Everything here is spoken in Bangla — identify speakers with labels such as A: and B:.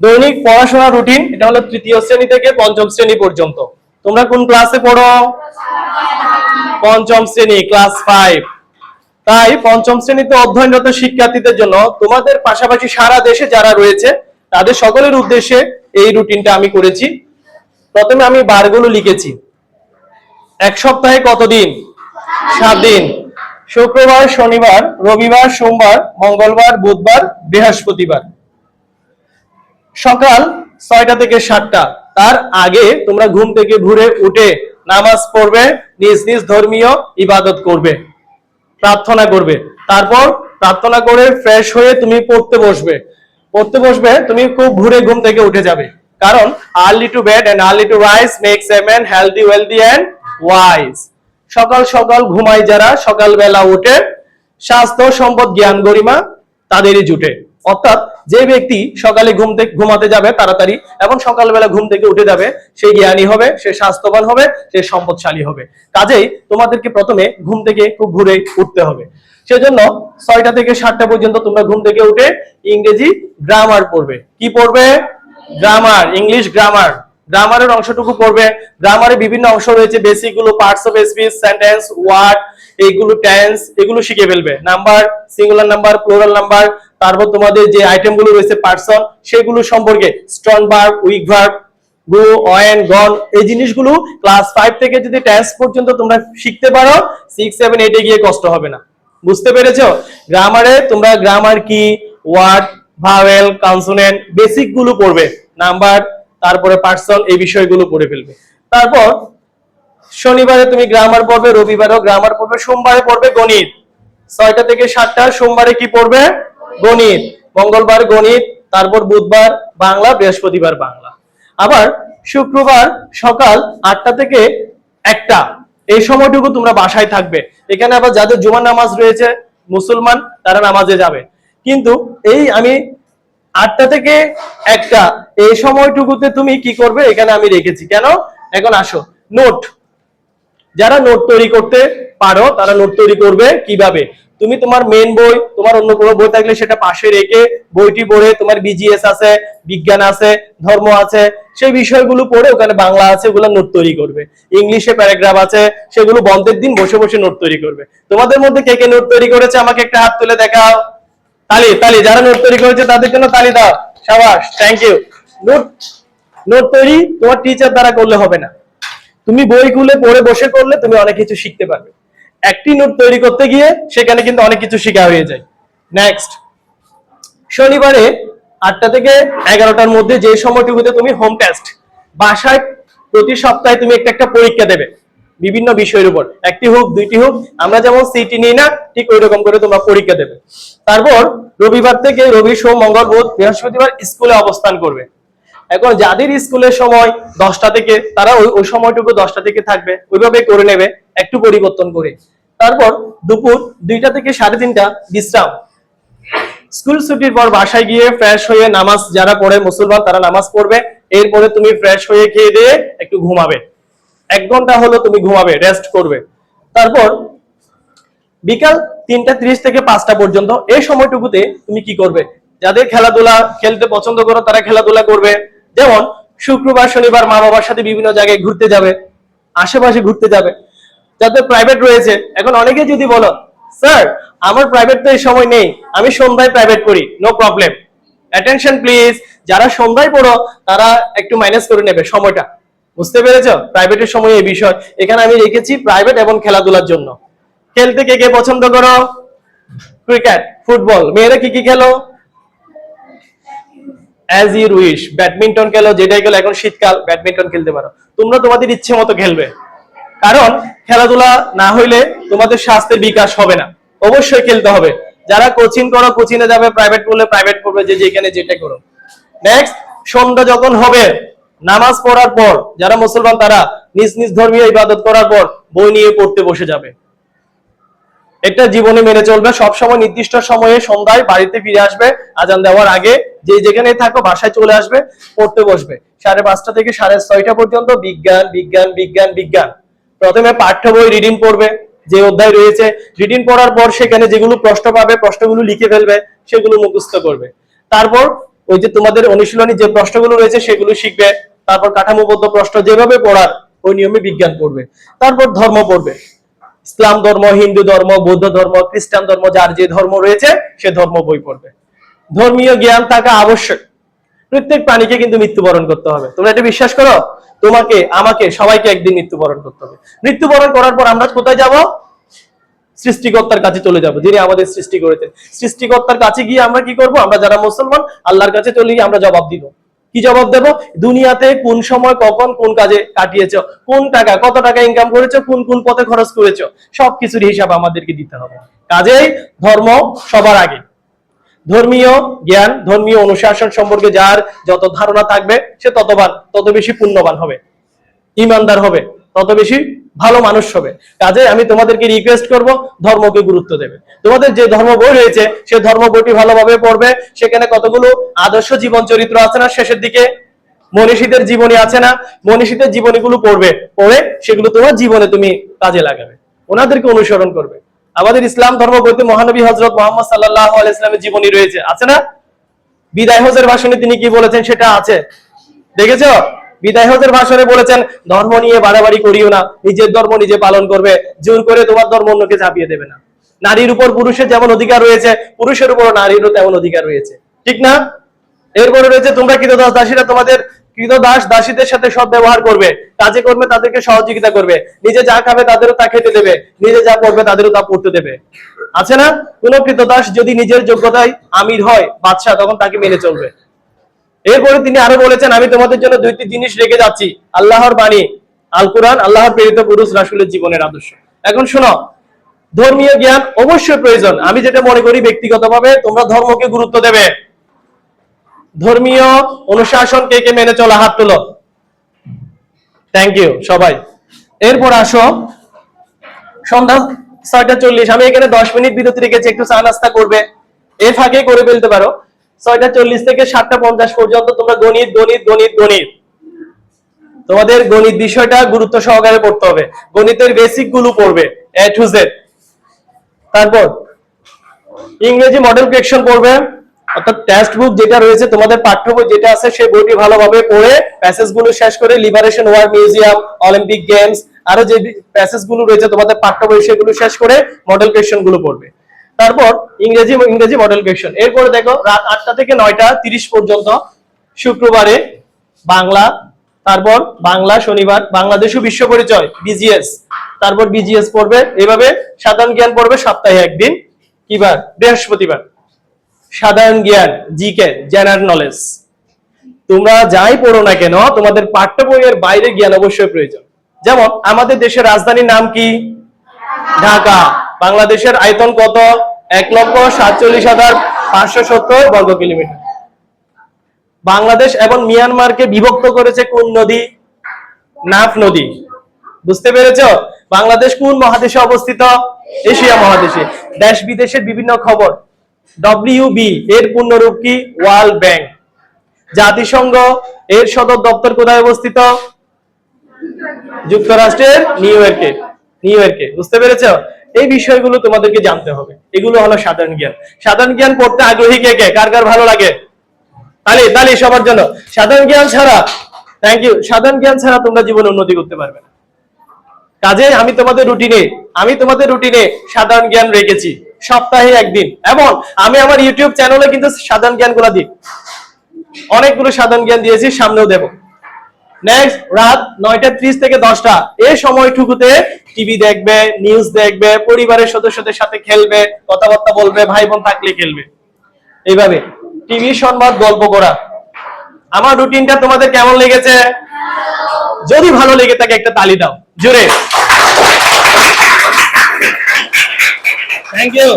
A: দৈনিক পড়াশোনা রুটিন এটা হলো তৃতীয় শ্রেণি থেকে পঞ্চম শ্রেণি পর্যন্ত। তোমরা কোন ক্লাসে পড়ো? পঞ্চম শ্রেণি ক্লাস ফাইভ তাই পঞ্চম শ্রেণীতে অধ্যয়নরত শিক্ষার্থীদের জন্য তোমাদের পাশাপাশি সারা দেশে যারা রয়েছে, তাদের সকলের উদ্দেশ্যে এই রুটিনটা আমি করেছি। প্রথমে আমি বারগুলো লিখেছি। এক সপ্তাহে কতদিন? সাত দিন। শুক্রবার, শনিবার, রবিবার, সোমবার, মঙ্গলবার, বুধবার, বৃহস্পতিবার। সকাল ছয়টা থেকে সাতটা। তার আগে তোমরা ঘুম থেকে ঘুরে উঠে নামাজ পড়বে, নিজ নিজ ধর্মীয় ইবাদত করবে, প্রার্থনা করবে। তারপর প্রার্থনা করে ফ্রেশ হয়ে তুমি পড়তে বসবে। পড়তে বসবে, তুমি খুব ভোরে ঘুম থেকে উঠে যাবে। কারণ early to bed and early to rise makes a man healthy wealthy and wise সকাল সকাল ঘুমায় যারা, সকালবেলা উঠে স্বাস্থ্য সম্পদ জ্ঞান গরিমা তাদেরই জুটে। অর্থাৎ যে ব্যক্তি সকালে ঘুম থেকে ঘুমাতে যাবে তাড়াতাড়ি এবং সকালবেলা ঘুম থেকে উঠে যাবে, সে জ্ঞানী হবে, সে স্বাস্থ্যবান হবে, সে সম্পদশালী হবে। কাজেই তোমাদেরকে প্রথমে ঘুম থেকে খুব ঘুরে উঠতে হবে। সেজন্য ছয়টা থেকে সাতটা পর্যন্ত তোমরা ঘুম থেকে উঠে ইংরেজি গ্রামার পড়বে। কি পড়বে? গ্রামার ইংলিশ গ্রামার গ্রামারের অংশটুকু পড়বে। গ্রামারে বিভিন্ন অংশ রয়েছে বেসিকগুলো parts of speech sentence word এইগুলো টেন্স এগুলো শিখে ফেলবে। Number singular number plural number তারপর তোমাদের যে আইটেমগুলো রয়েছে পার্সন সেগুলো সম্পর্কে strong verb weak verb go went gone এই জিনিসগুলো ক্লাস ফাইভ থেকে যদি টেন্স পর্যন্ত তোমরা শিখতে পারো সিক্স সেভেন এইটে গিয়ে কষ্ট হবে না। বুঝতে পেরেছ? গ্রামারে তোমরা গ্রামার কি ওয়ার্ড ভাওয়েল কনসোনেন্ট বেসিকগুলো পড়বে। নাম্বার তারপরে পার্সন এই বিষয়গুলো পড়ে ফেলবে। তারপর, শনিবারে তুমি গ্রামার পড়বে, রবিবারেও গ্রামার পড়বে, সোমবারে পড়বে গণিত। ছয়টা থেকে সাতটা, সোমবারে কি পড়বে? গণিত, মঙ্গলবার গণিত, তারপর বুধবার বাংলা, বৃহস্পতিবার বাংলা। আবার শুক্রবার সকাল আটটা থেকে একটা। এই সময়টুকু তোমরা বাসায় থাকবে। এখানে আবার যাদের জুমার নামাজ রয়েছে, মুসলমান, তারা নামাজে যাবে। কিন্তু এই আমি আটটা থেকে একটা, এই সময়টুকুতে তুমি কি করবে, এখানে আমি রেখেছি। কেন? এখন আসো। নোট। যারা নোট তৈরি করতে পারো, তারা নোট তৈরি করবে কীভাবে? তুমি তোমার মেন বই, তোমার অন্য কোনো বই থাকলে সেটা পাশে রেখে বইটি পড়ে, তোমার বিজিএস আছে, বিজ্ঞান আছে, ধর্ম আছে, সেই বিষয়গুলো পড়ে ওখানে বাংলা আছে, ওগুলো নোট তৈরি করবে। ইংলিশে প্যারাগ্রাফ আছে, সেগুলো বন্ধের দিন বসে বসে নোট তৈরি করবে। তোমাদের মধ্যে কে কে নোট তৈরি করেছে আমাকে একটা হাত তুলে দেখাও। তালি তালি, যারা নোট তৈরি করেছে তাদের জন্য তালি দাও। সাবাস থ্যাংক ইউ নোট নোট তৈরি তোমার টিচার দ্বারা করলে হবে না। তুমি বই খুলে পড়ে বসে করলে তুমি অনেক কিছু শিখতে পারবে। একটি নোট তৈরি করতে গিয়ে সেখানে কিন্তু অনেক কিছু শেখা হয়ে যায়। নেক্সট শনিবারে আটটা থেকে এগারোটার মধ্যে যে সময়টুকুতে তুমি হোম টেস্ট বাসায় প্রতি সপ্তাহে তুমি একটা একটা পরীক্ষা দেবে বিভিন্ন বিষয়ের উপর। একটি হোক, দুইটি হোক, আমরা যেমন সিটি নিই না, ঠিক ওই রকম করে তোমরা পরীক্ষা দেবে। তারপর রবিবার থেকে রবি, সোম, মঙ্গল, বুধ, বৃহস্পতিবার স্কুলে অবস্থান করবে। এখন যাদের স্কুলের সময় দশটা থেকে, তারা ওই ওই সময়টুকু দশটা থেকে থাকবে, ওইভাবে করে নেবে, একটু পরিবর্তন করে। তারপর দুপুর দুইটা থেকে সাড়ে তিনটা, বিশ্রাম। স্কুল ছুটির পর বাসায় গিয়ে ফ্রেশ হয়ে নামাজ যারা পড়ে মুসলমান তারা নামাজ পড়বে। এরপরে তুমি ফ্রেশ হয়ে খেয়ে দিয়ে একটু ঘুমাবে। এক ঘণ্টা হলো তুমি ঘুমাবে রেস্ট করবে। তারপর বিকাল তিনটা ত্রিশ থেকে পাঁচটা পর্যন্ত এই সময়টুকুতে তুমি কি করবে? যাদের খেলাধুলা খেলতে পছন্দ করো তারা খেলাধুলা করবে। যেমন শুক্রবার, শনিবার মা বাবার সাথে বিভিন্ন জায়গায় ঘুরতে যাবে, আশেপাশে ঘুরতে যাবে। যাদের প্রাইভেট রয়েছে, এখন অনেকে যদি বলো, স্যার, আমার প্রাইভেট তো এই সময় নেই, আমি সন্ধ্যায় প্রাইভেট করি নো প্রবলেম অ্যাটেনশন প্লিজ যারা সন্ধ্যায় পড়ো, তারা একটু মাইনাস করে নেবে সময়টা। বুঝতে পেরেছ? প্রাইভেটের সময় এই বিষয়। এখানে আমি রেখেছি প্রাইভেট এবং খেলাধুলার জন্য। খেলতে কে কে পছন্দ করো? ক্রিকেট ফুটবল মেয়েরা কি কি খেলো? অ্যাজ ইউর উইশ ব্যাডমিন্টন খেলো, যেটাই খেলো, এখন শীতকাল ব্যাডমিন্টন খেলতে পারো। তোমরা তোমাদের ইচ্ছে মতো খেলবে। কারণ খেলাধুলা না হইলে তোমাদের স্বাস্থ্যের বিকাশ হবে না। অবশ্যই খেলতে হবে। যারা কোচিং করো কোচিং এ যাবে প্রাইভেট করলে প্রাইভেট করবে, যে যেখানে যেটা করো। নেক্সট সন্ধ্যা যখন হবে, নামাজ পড়ার পর, যারা মুসলমান তারা নিজ নিজ ধর্মীয় ইবাদত করার পর বই নিয়ে পড়তে বসে যাবে। এটা জীবনে মেনে চলবে সব সময় নির্দিষ্ট সময়ে সন্ধ্যায় বাড়িতে ফিরে আসবে, আজান দেওয়ার আগে যে যেখানে থাকো বাসায় চলে আসবে, পড়তে বসবে। সাড়ে পাঁচটা থেকে সাড়ে ছয়টা পর্যন্ত বিজ্ঞান বিজ্ঞান বিজ্ঞান বিজ্ঞান। প্রথমে পাঠ্য বই রিডিং পড়বে, যে অধ্যায় রয়েছে রিডিং পড়ার পর সেখানে যেগুলো প্রশ্ন পাবে, প্রশ্নগুলো লিখে ফেলবে, সেগুলো মুখস্থ করবে। তারপর ওই যে তোমাদের অনুশীলনী যে প্রশ্নগুলো রয়েছে, সেগুলো শিখবে, তারপর কাঠামোবদ্ধ প্রশ্ন যেভাবে পড়ার, ওই নিয়মে বিজ্ঞান পড়বে। তারপর ধর্ম পড়বে। ইসলাম ধর্ম, হিন্দু ধর্ম, বৌদ্ধ ধর্ম, খ্রিস্টান ধর্ম, যার যে ধর্ম রয়েছে, সে ধর্ম বই পড়বে। ধর্মীয় জ্ঞান থাকা আবশ্যক। প্রত্যেক প্রাণীকে কিন্তু মৃত্যুবরণ করতে হবে। তোমরা এটা বিশ্বাস করো? তোমাকে, আমাকে, সবাইকে একদিন মৃত্যুবরণ করতে হবে। মৃত্যুবরণ করার পর আমরা কোথায় যাব? সৃষ্টিকর্তার কাছে চলে যাব, যিনি আমাদের সৃষ্টি করেছেন। সৃষ্টিকর্তার কাছে গিয়ে আমরা কি করব? আমরা যারা মুসলমান, আল্লাহর কাছে চলে গিয়ে আমরা জবাব দিব। কি জবাব দেব? দুনিয়াতে কোন সময়, কখন, কোন কাজে কাটিয়েছ? কোন টাকা, কত টাকা ইনকাম করেছ? কোন কোন পথে খরচ করেছ? সবকিছুর হিসাব আমাদেরকে দিতে হবে। কাজেই ধর্ম সবার আগে। ধর্মীয় জ্ঞান, ধর্মীয় অনুশাসন সম্পর্কে যার যত ধারণা থাকবে, সে ততবার, তত বেশি পুণ্যবান হবে। ইমানদার হবে, তত বেশি ভালো মানুষ হবে। কাজে আমি তোমাদেরকে রিকোয়েস্ট করব, ধর্মকে গুরুত্ব দেবে। তোমাদের যে ধর্ম বই রয়েছে, সে ধর্ম বইটি ভালোভাবে পড়বে। সেখানে কতগুলো আদর্শ জীবন চরিত্র আছে না, শেষের দিকে মনীষীদের জীবনী আছে না, মনীষীদের জীবনীগুলো পড়বে, পড়ে সেগুলো তোমার জীবনে তুমি কাজে লাগাবে। ওনাদেরকে অনুসরণ করবে। আমাদের ইসলাম ধর্ম বইতে মহানবী হজরত মোহাম্মদ সাল্লাহ ইসলামের জীবনী রয়েছে। আছে না? বিদায় হজের ভাষণে তিনি কি বলেছেন সেটা আছে। দেখেছ? বিদায় হজের ভাষণে বলেছেন, ধর্ম নিয়ে বাড়াবাড়ি করিও না, নিজের ধর্ম নিজে পালন করবে। জোর করে তোমার ধর্ম অন্যকে চাপিয়ে দেবে না। নারীর উপর পুরুষের যেমন অধিকার রয়েছে, পুরুষের উপর নারীরও তেমন অধিকার রয়েছে। ঠিক না? এরপরে রয়েছে, তোমরা কৃতদাস দাসীরা তোমাদের কৃতদাস দাসীদের সাথে সব ব্যবহার করবে, কাজে করবে তাদেরকে সহযোগিতা করবে, নিজে যা খাবে তাদেরও তা খেতে দেবে, নিজে যা পড়বে তাদেরও তা পড়তে দেবে। আছে না? কোন কৃতদাস যদি নিজের যোগ্যতায় আমির হয়, বাদশাহ, তখন তাকে মেনে চলবে। এরপরে তিনি আরও বলেছেন, আমি তোমাদের জন্য দুইটি জিনিস রেখে যাচ্ছি, আল্লাহর বাণী আল কোরআন আল্লাহর প্রেরিত পুরুষ রাসুলের জীবনের আদর্শ। এখন শোনো, ধর্মীয় জ্ঞান অবশ্যই প্রয়োজন। আমি যেটা মনে করি, ব্যক্তিগতভাবে তোমরা ধর্মকে গুরুত্ব দেবে। ধর্মীয় অনুশাসন কে কে মেনে চলা হাত তুলো। থ্যাংক ইউ সবাই। এরপর আসো। সন্ধ্যা ছয়টা চল্লিশ। আমি এখানে দশ মিনিট বিরতি রেখেছি, একটু চা নাস্তা করবে। এর ফাঁকে করে ফেলতে পারো। ছয়টা চল্লিশ থেকে সাতটা পঞ্চাশ পর্যন্ত তোমরা গণিত গণিত গণিত গণিত। তোমাদের গণিত বিষয়টা গুরুত্ব সহকারে পড়তে হবে। গণিতের বেসিকগুলো পড়বে এ টু জেড তারপর ইংরেজি মডেল কোয়েকশন পড়বে। অর্থাৎ টেক্সট বুক যেটা রয়েছে, তোমাদের পাঠ্য বই যেটা আছে সেই বইটি ভালোভাবে পড়ে প্যাসেজগুলো শেষ করে liberation war museum Olympic games আরও যে প্যাসেজগুলো রয়েছে, তোমাদের পাঠ্য বই সেগুলো শেষ করে মডেল কোয়েকশনগুলো পড়বে। তারপর ইংরেজি ইংরেজি মডেল কোয়েকশন এরপরে দেখো, রাত আটটা থেকে নয়টা তিরিশ পর্যন্ত, শুক্রবারে বাংলা, তারপর বাংলা, শনিবার, বাংলাদেশ ও বিশ্ব পরিচয় বিজিএস তারপর বিজিএস পড়বে, এভাবে সাধারণ জ্ঞান পড়বে সপ্তাহে একদিন, কিবার? বৃহস্পতিবার। সাধারণ জ্ঞান জি জিকে জেনারেল নলেজ তোমরা যাই পড়ো না কেন, তোমাদের পাঠ্য বইয়ের বাইরে জ্ঞান অবশ্যই প্রয়োজন। যেমন, আমাদের দেশের রাজধানীর নাম কি? ঢাকা। বাংলাদেশের আয়তন কত? এক লক্ষ সাতচল্লিশ হাজার পাঁচশো সত্তর বর্গ কিলোমিটার। বাংলাদেশ এবং মিয়ানমারকে বিভক্ত করেছে কোন নদী? নাফ নদী। বুঝতে পেরেছ? বাংলাদেশ কোন মহাদেশে অবস্থিত? এশিয়া মহাদেশে। দেশ বিদেশের বিভিন্ন খবর। ডব্লিউবি এর পূর্ণরূপ কি? ওয়ার্ল্ড ব্যাংক জাতিসংঘ, এর সদর দপ্তর কোথায় অবস্থিত? যুক্তরাষ্ট্রের নিউ ইয়র্কে নিউ ইয়র্কে বুঝতে পেরেছ? এই বিষয়গুলো তোমাদেরকে জানতে হবে। এগুলো হলো সাধারণ জ্ঞান। সাধারণ জ্ঞান পড়তে আগ্রহী কে কে? কার কার ভালো লাগে? তাহলে তালি, সবার জন্য। সাধারণ জ্ঞান ছাড়া থ্যাংক ইউ সাধারণ জ্ঞান ছাড়া তোমরা জীবনে উন্নতি করতে পারবে না। কাজে আমি তোমাদের রুটিনে আমি তোমাদের রুটিনে সাধারণ জ্ঞান রেখেছি। সপ্তাহে একদিন। এবং আমি আমার ইউটিউব চ্যানেলে কিন্তু সাধারণ জ্ঞানগুলো দিই। অনেকগুলো সাধারণ জ্ঞান দিয়েছি, সামনেও দেব। নেক্সট রাত নয়টা ত্রিশ থেকে দশটা। এই সময়টুকুতে টিভি দেখবে নিউজ দেখবে, পরিবারের সদস্যদের সাথে খেলবে, কথাবার্তা বলবে ভাই বোন থাকলে খেলবে। এইভাবে টিভি সংবাদ, গল্প করা। আমার রুটিনটা তোমাদের কেমন লেগেছে? যদি ভালো লেগে থাকে, একটা তালি দাও। জোরে। Thank you